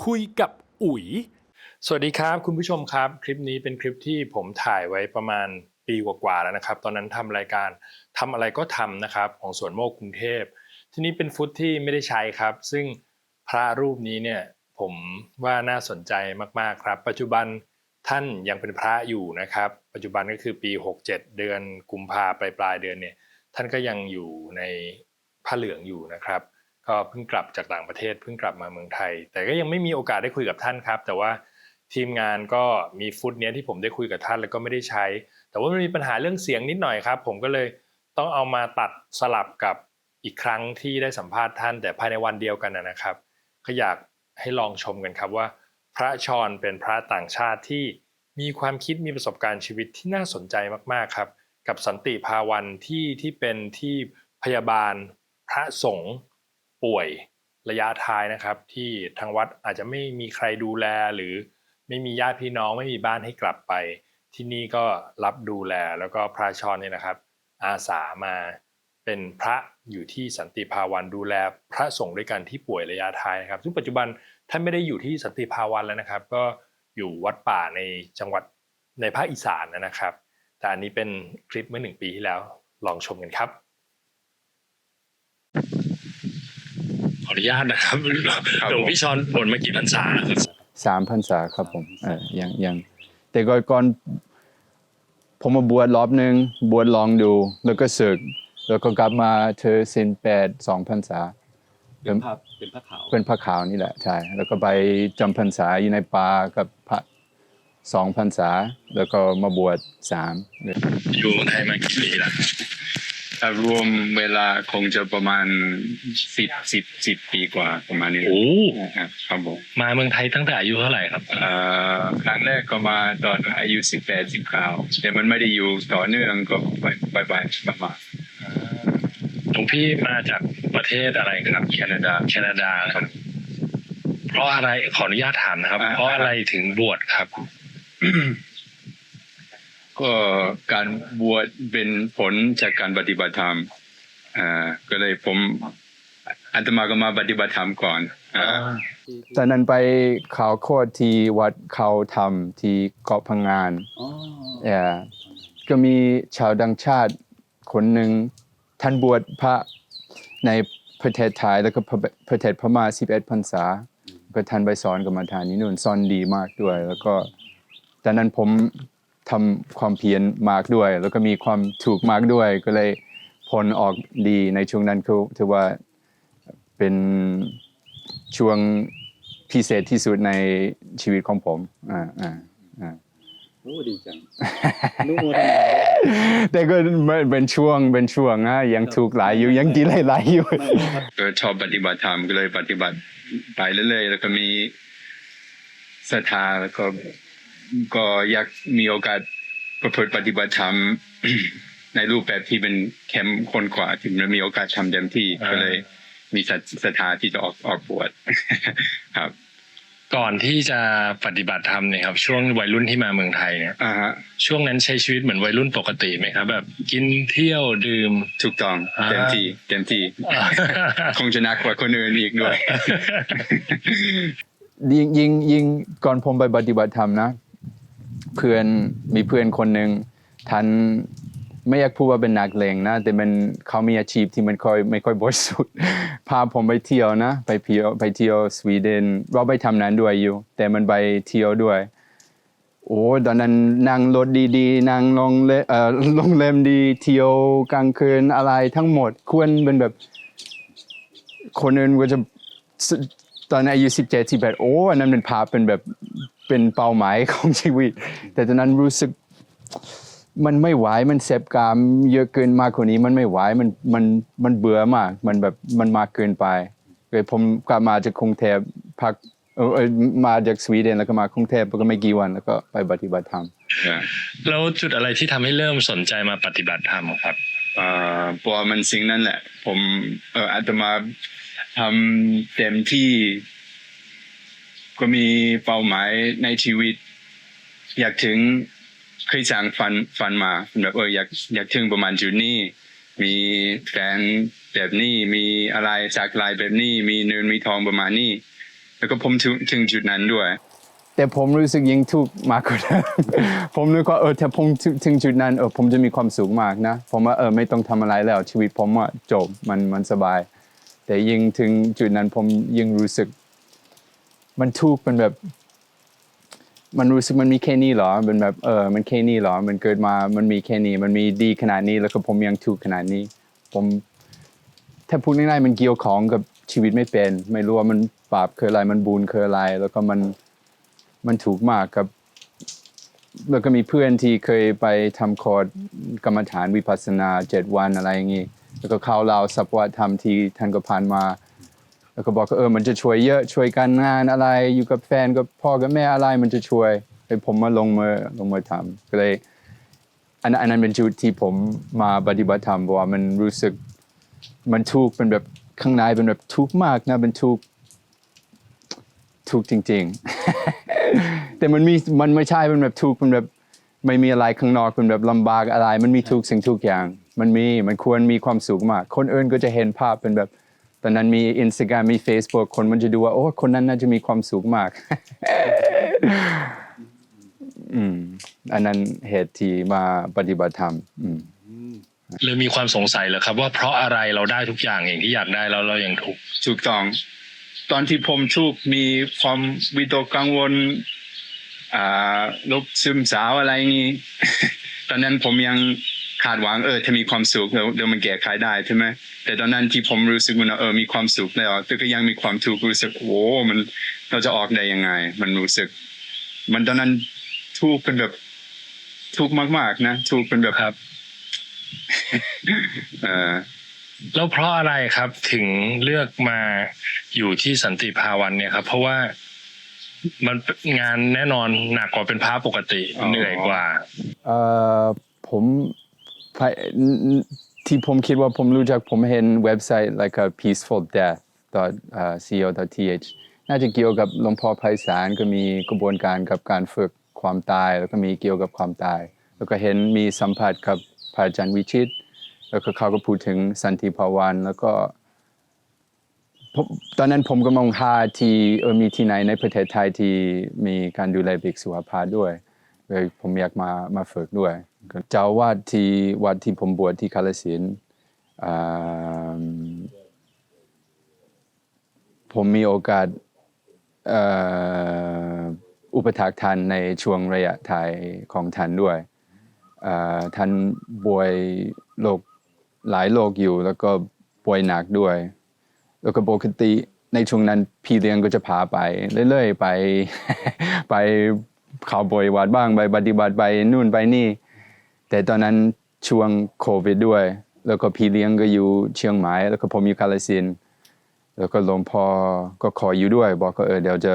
คุยกับอุ๋ย สวัสดีครับคุณผู้ชมครับ คลิปนี้เป็นคลิปที่ผมถ่ายไว้ประมาณปีกว่าๆแล้วนะครับ ตอนนั้นทำรายการทำอะไรก็ทำนะครับ ของสวนโมกกรุงเทพ ที่นี้เป็นฟุตที่ไม่ได้ใช้ครับ ซึ่งพระรูปนี้เนี่ยผมว่าน่าสนใจมากๆครับ ปัจจุบันท่านยังเป็นพระอยู่นะครับ ปัจจุบันก็คือปี 67 เดือนกุมภาปลายปลายเดือนเนี่ยท่านก็ยังอยู่ในผ้าเหลืองอยู่นะครับ ก็เพิ่งกลับจากต่างประเทศเพิ่งกลับมาเมืองไทย แต่ก็ยังไม่มีโอกาสได้คุยกับท่านครับ แต่ว่าทีมงานก็มีฟุตเนี้ยที่ผมได้คุยกับท่านแล้วก็ไม่ได้ใช้ แต่ว่ามันมีปัญหาเรื่องเสียงนิดหน่อยครับ ผมก็เลยต้องเอามาตัดสลับกับอีกครั้งที่ได้สัมภาษณ์ท่าน แต่ภายในวันเดียวกันนะครับ ก็อยากให้ลองชมกันครับว่า พระชรเป็นพระต่างชาติที่มีความคิดมีประสบการณ์ชีวิตที่น่าสนใจมากๆครับ กับสันติภาวันที่ที่เป็นที่พยาบาลพระสงฆ์ ป่วยระยะท้ายนะครับ ที่ทางวัดอาจจะไม่มีใครดูแลหรือไม่มีญาติพี่น้องไม่มีบ้านให้กลับไป ที่นี่ก็รับดูแลแล้วก็พระชรเนี่ยนะครับ อาสามาเป็นพระอยู่ที่สันติภาวันดูแลพระสงฆ์ด้วยกันที่ป่วยระยะท้ายนะครับ ซึ่งปัจจุบันท่านไม่ได้อยู่ที่สันติภาวันแล้วนะครับ ก็อยู่วัดป่าในจังหวัดในภาคอีสานนะครับ แต่อันนี้เป็นคลิปเมื่อหนึ่งปีที่แล้วลองชมกันครับ ออนุญาตนะครับหลวงพี่ชอนบนมากี่พรรษาครับสามพรรษาครับผมเออยังยังแต่ก่อนก่อนผมมาบวชรอบหนึ่งบวชลองดู แล้วก็ศึก แล้วก็กลับมาเธอสินแปดสองพรรษาเป็นผ้าเป็นผ้าขาวเป็นพระขาวนี่แหละใช่แล้วก็ไปจำพรรษาอยู่ในป่ากับพระสองพรรษา แล้วก็มาบวชสามอยู่เมืองไทยมากี่ปีแล้ว ถ้ารวมเวลาคงจะประมาณสิบสิบสิบปีกว่าประมาณนี้โอ้นะครับครับผมมาเมืองไทยตั้งแต่อายุเท่าไหร่ครับเอ่อครั้งแรกก็มาตอนอายุสิบแปดสิบเก้าแต่มันไม่ได้อยู่ต่อเนื่องก็ไปไปไปประมาณหลวงพี่มาจากประเทศอะไรครับแคนาดาแคนาดาครับ เพราะอะไรขออนุญาตถามนะครับ เพราะอะไรถึงบวชครับ ก็การบวชเป็นผลจากการปฏิบัติธรรมอ่าก็เลยผมอาตมาก็มาปฏิบัติธรรมก่อนอ่าตอนนั้นไปเขาโคตรที่วัดเขาทำที่เกาะพังงานอ๋อเอ่อก็มีชาวดังชาติคนหนึ่งท่านบวชพระในประเทศไทยแล้วก็ประประเทศพม่า11พรรษา ก็ท่านไปสอนกรรมฐานนี้นู่นสอนดีมากด้วย แล้วก็ตอนนั้นผม ทำความเพียรมากด้วย แล้วก็มีความถูกมากด้วย ก็เลยผลออกดีในช่วงนั้นคือถือว่าเป็นช่วงพิเศษที่สุดในชีวิตของผมอ่าอ่าอ่าโอ้ดีจังอนุโมทนาด้วยแต่ก็เป็นช่วงเป็นช่วงนะยังถูกหลายอยู่ยังกินหลายๆอยู่ไม่ไม่ครับก็ชอบปฏิบัติธรรมก็เลยปฏิบัติไปเรื่อยๆแล้วก็มีศรัทธาแล้วก็ ก็อยากมีโอกาสประพฤติปฏิบัติธรรมในรูปแบบที่เป็นเข้มข้นกว่าถึงจะมีโอกาสทำเต็มที่อ่าก็เลย มีศรัทศรัทธาที่จะออกออกบวชครับ ก่อนที่จะปฏิบัติธรรมเนี่ยครับ ช่วงวัยรุ่นที่มาเมืองไทยเนี่ยอ่าฮะช่วงนั้นใช้ชีวิตเหมือนวัยรุ่นปกติไหมครับ แบบกินเที่ยวดื่มถูกต้องอ่าเต็มที่เต็มที่คงจะหนักกว่าคนอื่นอีกด้วยยิ่งยิ่งยิ่งก่อนผมไปปฏิบัติธรรมนะ เพื่อนมีเพื่อนคนหนึ่งท่านไม่อยากพูดว่าเป็นนักเลงนะ แต่มันเขามีอาชีพที่มันค่อยไม่ค่อยบริสุทธิ์พาผมไปเที่ยวนะ ไปเที่ยวไปเที่ยวสวีเดนเราไปทำนั้นด้วยอยู่ แต่มันไปเที่ยวด้วย โอ้ตอนนั้นนั่งรถดีๆนั่งโรงแรมเอ่อโรงแรมดี เที่ยวกลางคืนอะไรทั้งหมดควรเป็นแบบ คนอื่นก็จะ ตอนอายุสิบเจ็ดสิบแปดโอ้อันนั้นเป็นภาพเป็นแบบเป็นเป้าหมายของชีวิต แต่ตอนนั้นรู้สึกมันไม่ไหวมันเสพกามเยอะเกินมากกว่านี้มันไม่ไหวมันมันมันเบื่อมาก มันแบบมันมากเกินไปเลยผมกลับมาจากกรุงเทพพักเออมาจากสวีเดนแล้วก็มากรุงเทพแล้วก็ไม่กี่วันแล้วก็ไปปฏิบัติธรรมแล้วจุดอะไรที่ทำให้เริ่มสนใจมาปฏิบัติธรรมครับ อ่าเพระว่ามันสิ่งนั้นแหละ ผมเอออาตมาทำเต็มที่ ก็มีเป้าหมายในชีวิต อยากถึงเคยสั่งฟันฟันมาแบบเอออยากอยากถึงประมาณจุดนี้ มีแฟนแบบนี้มีอะไรจากลายแบบนี้ มีเนินมีทองประมาณนี้แแล้วก็ผมถึงถึงจุดนั้นด้วย แต่ผมรู้สึกยิ่งทุกข์มากกว่าเดิมผมนึกว่าเออถ้าผมถึงถึงจุดนั้นเออผมจะมีความสุขมากนะ ผมว่าเออไม่ต้องทำอะไรแล้ว ชีวิตผมว่าจบมันมันสบาย แต่ยิ่งถึงจุดนั้นผมยิ่งรู้สึก มันทุกข์มันแบบ มันรู้สึกมันมีแค่นี้เหรอเป็นแบบเออมันแค่นี้เหรอ มันเกิดมามันมีแค่นี้ มันมีดีขนาดนี้แล้วก็ผมยังทุกข์ขนาดนี้ ผมถ้าพูดง่ายๆมันเกี่ยวของกับชีวิตไม่เป็น ไม่รู้ว่ามันบาปคืออะไรมันบุญคืออะไร แล้วก็มัน มันถูกมากครับ แล้วก็มีเพื่อนที่เคยไปทำคอร์สกรรมฐานวิปัสสนาเจ็ดวันอะไรอย่างนี้แล้วก็เข้าเราสัพพะธรรมที่ท่านก็ผ่านมา แล้วก็บอกว่าเออมันจะช่วยเยอะช่วยการงานอะไร อยู่กับแฟนกับพ่อกับแม่อะไรมันจะช่วยให้ผมมาลงมือลงมือทำก็เลยอันนั้นอันนั้นเป็นจุดที่ผมมาปฏิบัติธรรมเพราะว่ามันรู้สึกมันทุกข์เป็นแบบข้างในเป็นแบบทุกข์มากนะเป็นทุกข์ ทุกข์จริง ๆ แต่มันมีมันไม่ใช่เป็นแบบทุกข์มันแบบไม่มีอะไรข้างนอกเป็นแบบลำบากอะไร มันมีทุกสิ่งทุกอย่าง มันมีมันควรมีความสุขมาก คนอื่นก็จะเห็นภาพเป็นแบบ ตอนนั้นมีอินสตาแกรมมี Facebook คนมันจะดูว่าโอ้คนนั้นน่าจะมีความสุขมากอืมอันนั้นเหตุที่มาปฏิบัติธรรม อืมเลยมีความสงสัยเหรอครับ ว่าเพราะอะไรเราได้ทุกอย่างอย่างที่อยากได้แล้วเรายังทุกข์ถูกต้อง ตอนที่ผมทุกข์มีความวิตกกังวลอ่าลบซึมเศร้าอะไรอย่างนี้ ตอนนั้นผมยังคาดหวังเออถ้ามีความสุขเดี๋ยวเดี๋ยวมันแก้ไขได้ใช่ไหมแต่ตอนนั้นที่ผมรู้สึกว่าเออมีความสุขแล้วแต่ก็ยังมีความทุกข์รู้สึกโอ้มันเราจะออกได้ยังไง มันรู้สึก มันตอนนั้นทุกข์เป็นแบบทุกข์มาก ๆ นะทุกข์เป็นแบบครับ เออ แล้วเพราะอะไรครับถึงเลือกมาอยู่ที่สันติภาวันเนี่ยครับ เพราะว่ามันงานแน่นอนหนักกว่าเป็นพระปกติอ๋อเหนื่อยกว่าเอ่อผมไปที่ผมคิดว่าผมรู้จักผมเห็นเว็บไซต์ like a peaceful death co th น่าจะเกี่ยวกับหลวงพ่อไพศาลก็มีกระบวนการกับการฝึกความตาย แล้วก็มีเกี่ยวกับความตาย แล้วก็เห็นมีสัมผัสกับพระอาจารย์วิชิต แล้วก็เขาก็พูดถึงสันติภาวันแล้วก็ตอนนั้นผมก็มองหาที่เออมีที่ไหนในประเทศไทยที่มีการดูแลเด็กสุขภาพด้วยเลยผมอยากมามาฝึกด้วย เจ้าวาดที่วัดที่ผมบวชที่กาฬสินผมมีโอกาสอุปถักท่านในช่วงระยะท้ายของท่านด้วยท่านป่วยโรค หลายโรคอยู่แล้วก็ป่วยหนักด้วย แล้วก็ปกติในช่วงนั้นพี่เลี้ยงก็จะพาไปเรื่อยๆไป ไปเขาวบ่อยวัดบ้างไปปฏิบัติไปนู่นไปนี่ แต่ตอนนั้นช่วงโควิดด้วย แล้วก็พี่เลี้ยงก็อยู่เชียงใหม่แล้วก็ผมอยู่กาฬสินแล้วก็หลวงพ่อก็ขออยู่ด้วย บอกก็เออเดี๋ยวจะ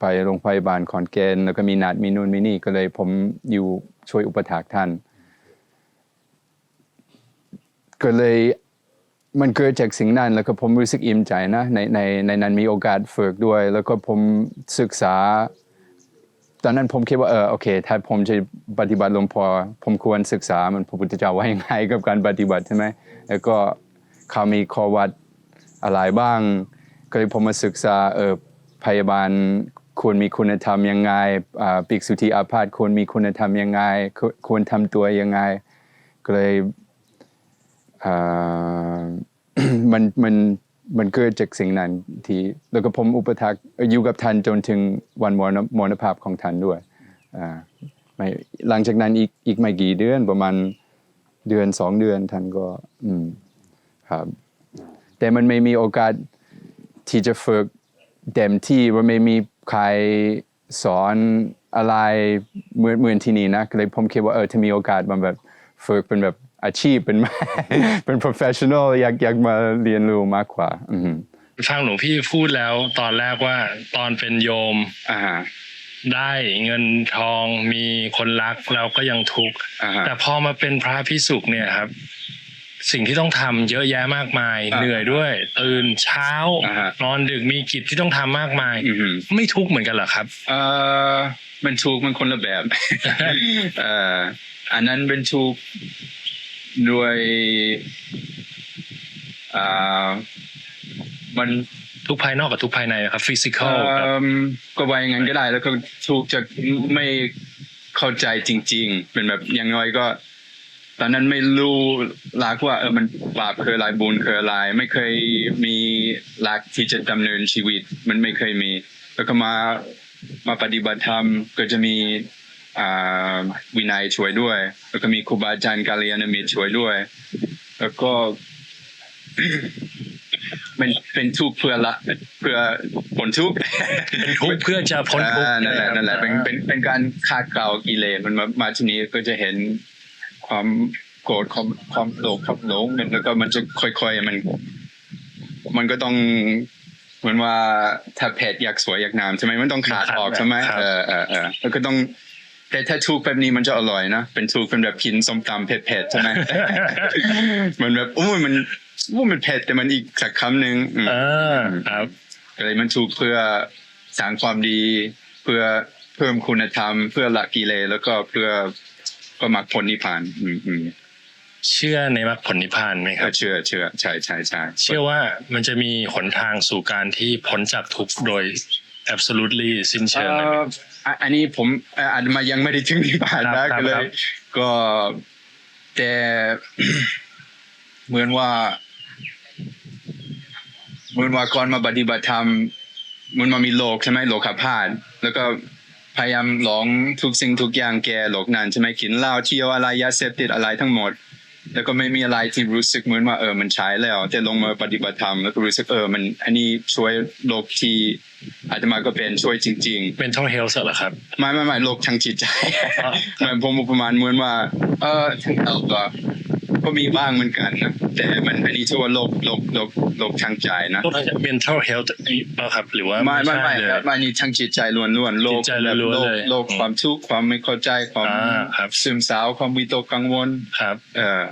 ไปโรงพยาบาลขอนแก่นแล้วก็มีนัดมีนู่นมีนี่ก็เลยผมอยู่ช่วยอุปถักท่าน ก็เลยมันเกิดจากสิ่งนั้นแล้วก็ผมรู้สึกอิ่มใจนะในในในนั้นมีโอกาสฝึกด้วย แล้วก็ผมศึกษา ตอนนั้นผมคิดว่าเออโอเค ถ้าผมจะปฏิบัติหลวงพ่อผมควรศึกษามันพระพุทธเจ้าว่ายังไงกับการปฏิบัติใช่ไหมแล้วก็เขามีข้อวัดอะไรบ้าง ก็เลยผมมาศึกษาเออพยาบาลควรมีคุณธรรมยังไงอ่าปิกสุธีอาพาธควรมีคุณธรรมยังไง ควรควรทำตัวยังไง ก็เลย มันมันมันเกิดจากสิ่งนั้นที่แล้วก็ผมอุปถักอยู่กับท่านจนถึงวันมรณมรณภาพของท่านด้วยไม่หลังจากนั้นอีกอีกไม่กี่เดือนประมาณเดือนสองเดือนท่านก็อืมครับแต่มันไม่มีโอกาสที่จะฝึกเต็มที่ว่าไม่มีใครสอนอะไรเหมือนเหมือนที่นี่นะเลยผมคิดว่าเออถ้ามีโอกาสมาแบบฝึกเป็นแบบ อาชีพเป็นเป็น professional อยากอยากมาเรียนรู้มากกว่าอืมฟังหลวงพี่พูดแล้วตอนแรกว่าตอนเป็นโยมอ่าฮะได้เงินทองมีคนรักเราก็ยังทุกข์อ่าฮะแต่พอมาเป็นพระพิสุกเนี่ยครับ สิ่งที่ต้องทำเยอะแยะมากมายอ่าเหนื่อยด้วย ตื่นเช้าอ่าฮะนอนดึกมีกิจที่ต้องทำมากมายอือฮึไม่ทุกข์เหมือนกันเหรอครับเอ่อมันถูกมันคนละแบบเอ่ออันนั้นเป็นถูก ด้วยอ่ามันทุกข์ภายนอกกับทุกข์ภายในครับฟิสิกอลเอิ่มก็ว่าอย่างนั้นก็ได้ แล้วก็ถูกจะไม่เข้าใจจริง ๆ เป็นแบบอย่างน้อยก็ ตอนนั้นไม่รู้หลักว่าเออมันบาปคืออะไรบุญคืออะไร ไม่เคยมีหลักที่จะดำเนินชีวิต มันไม่เคยมี แล้วก็มามาปฏิบัติธรรมก็จะมีอ่า วินัยช่วยด้วย แล้วก็มีครูบาอาจารย์กาลยานมิตรช่วยด้วย แล้วก็เป็นเป็นทุกข์เพื่อละเพื่อผลทุกข์เป็นทุกข์เพื่อจะพ้นทุกข์อ่านั่นแหละนั่นแหละเป็นเป็นเป็นการคาดเกลากิเลสมันมามาที่นี้ก็จะเห็นความโกรธความความโลภความหลงมันแล้วก็มันจะค่อยๆมัน มันก็ต้องเหมือนว่าถ้าเผ็ดอยากสวยอยากงามใช่ไหมมันต้องขาดออกใช่ไหมครับเออเออเออแล้วก็ต้อง แต่ถ้าทุกข์แบบนี้มันจะอร่อยนะเป็นทุกข์เป็นแบบกินส้มตำเผ็ดๆใช่ไหมมันแบบโอ้ยมันโอ้ยมันเผ็ดแต่มันอีกสักคำหนึ่งอืมอ่าครับอะไรมันถูกเพื่อสร้างความดี เพื่อเพิ่มคุณธรรม เพื่อละกิเลสแล้วก็เพื่อก็มรรคผลนิพพานอืมอืมเชื่อในมรรคผลนิพพานไหมคก็รับเชื่อเชื่อใช่ใช่ใช่เชื่อว่ามันจะมีหนทางสู่การที่พ้นจากทุกข์โดย absolutely สิ้นเชิงเลยไหมเอ่ออะอันนี้ผมเอ่ออาจมายังไม่ได้ถึงนิพพานครันะบครับก็เลครัยบก็แต่เหมือนว่า เหมือนว่าก่อนมาปฏิบัติธรรมเหมันมามีโลกใช่ไหมโลกาพาธแล้วก็พยายามหลองทุกสิ่งทุกอย่างแก่โลกนั้นใช่ไหมกินเหล้าเที่ยวอะไรยาเสพติดอะไรทั้งหมด แล้วก็ไม่มีอะไรที่รู้สึกเหมือนว่าเออมันใช้แล้ว แต่ลงมาปฏิบัติธรรมแล้วก็รู้สึกเออมัน อันนี้ช่วยโลกที่ อาตมาก็เป็นช่วยจริง ๆ mental health เหรอครับ ไม่ไม่ไม่โรคทางจิตใจอ๋อเหมือนผมประมาณเหมือนว่า เออทางเราก็ก็มีบ้างเหมือนกันนะแต่มันอันนี้ชื่อว่าโรคโรคโรคโรคทางใจนะโรคทาง mental health นี่เปล่าครับหรือว่าไม่ไม่ไม่ใช่เลยไม่นี่ทางจิตใจล้วนๆโรคจิตใจล้วนๆโรคเลยโรคความทุกข์ความไม่เข้าใจความอ่าครับซึมเศร้าความวิตกกังวลครับเออ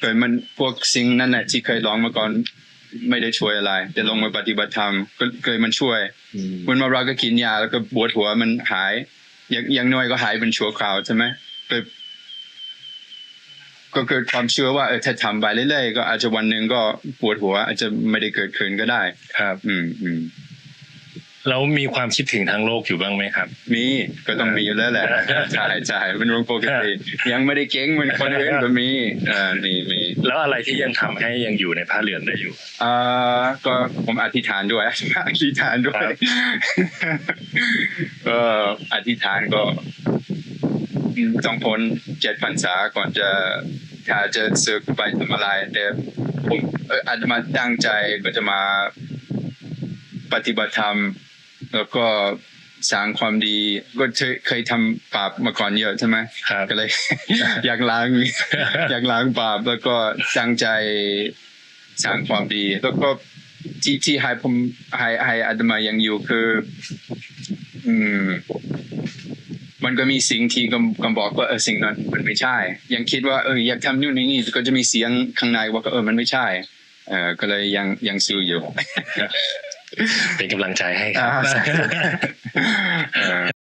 เกิดมันพวกสิ่งนั้นแหละที่เคยลองมาก่อนไม่ได้ช่วยอะไร แต่ลงมาปฏิบัติธรรมก็เคยมันช่วย เหมือนว่าเราก็กินยาแล้วก็ปวดหัวมันหาย อย่างอย่างน้อยก็หายเป็นชั่วคราวใช่ไหมก็ก็เกิดความเชื่อว่าเออถ้าทำไปเรื่อยๆก็อาจจะวันหนึ่งก็ปวดหัว อาจจะไม่ได้เกิดขึ้นก็ได้ ครับ อืมอืม แล้วมีความคิดถึงทางโลกอยู่บ้างไหมครับ มีก็ต้องมีอยู่แล้วแหละใช่ใช่เป็นเรื่องปกติยังไม่ได้เก่งเหมือนคนอื่นก็มีเออมีมีแล้วอะไรที่ยังทำให้ยังอยู่ในผ้าเหลืองได้อยู่อ่าก็ผมอธิษฐานด้วยอธิษฐานด้วยก็อธิษฐานก็ต้องพ้นเจ็ดพรรษาก่อนจะถ้าจะศึกไปทำอะไรแต่ผมเอออาจจะมาตั้งใจก็จะมาปฏิบัติธรรม แล้วก็สร้างความดีก็เคยเคยทำบาปมาก่อนเยอะใช่ไหมครับก็เลย อยากล้างอยากล้างบาปแล้วก็ตั้งใจสร้างความดี แล้วก็ที่ที่ให้ผมให้ให้อาตมายังอยู่คือ อืม มันก็มีสิ่งที่กำกำบอกว่าเออสิ่งนั้นมันไม่ใช่ ยังคิดว่าเอออยากทำนู่นนี่ก็จะมีเสียงข้างในว่าเออมันไม่ใช่เออก็เลยยังยังสู้อยู่ เป็นกำลังใจให้ครัอ่าบเออ